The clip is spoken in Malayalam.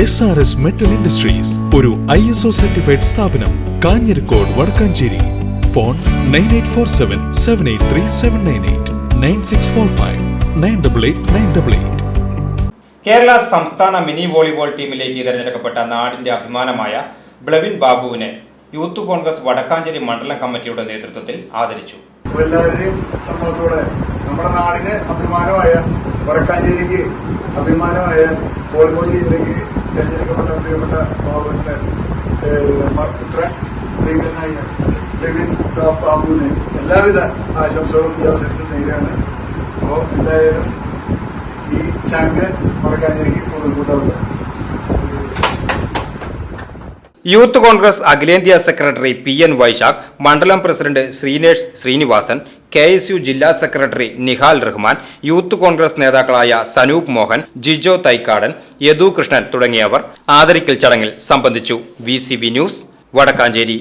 S R S metal industries ഒരു ഐ എസ് ഒ സർട്ടിഫൈഡ് സ്ഥാപനം Kanjirakode Vadakkanchery. Phone nine eight four seven seven eight three seven nine eight nine six four five nine double eight nine double eight Kerala സംസ്ഥാന മിനി വോളിബോൾ ടീമിലേക്ക് തിരഞ്ഞെടുക്കപ്പെട്ട നാടിന്റെ അഭിമാനമായ ബ്ലവിൻ ബാബുവിനെ യൂത്ത് കോൺഗ്രസ് വടക്കാഞ്ചേരി മണ്ഡലം കമ്മിറ്റിയുടെ നേതൃത്വത്തിൽ ആദരിച്ചു. എല്ലാവരുടെയും സമ്മതത്തോടെ നമ്മുടെ നാടിന് അഭിമാനമായ വടക്കാഞ്ചേരിക്ക് അഭിമാനമായ വോളിബോൾ ടീമിലേക്ക് തിരഞ്ഞെടുക്കപ്പെട്ട പ്രിയപ്പെട്ട ബാബുവിന്റെ പുത്രൻ പ്രിയനായ ലെവിൻ സാബ് ബാബുവിന് എല്ലാവിധ ആശംസകളും ഈ അവസരത്തിൽ നേരെയാണ് അപ്പോൾ എന്തായാലും ഈ ചാമ്പ്യൻ വടക്കാഞ്ചേരിക്ക് മുതൽക്കൂട്ടാവുക യൂത്ത് കോൺഗ്രസ് അഖിലേന്ത്യാ സെക്രട്ടറി പി എൻ വൈശാഖ് മണ്ഡലം president Sreenesh Srinivasan K S U ജില്ലാ സെക്രട്ടറി നിഹാൽ റഹ്മാൻ യൂത്ത് കോൺഗ്രസ് നേതാക്കളായ സനൂപ് മോഹൻ ജിജോ തൈക്കാടൻ യദു കൃഷ്ണൻ തുടങ്ങിയവർ ആദരിക്കൽ ചടങ്ങിൽ സംബന്ധിച്ചു. V news Vadakkanchery.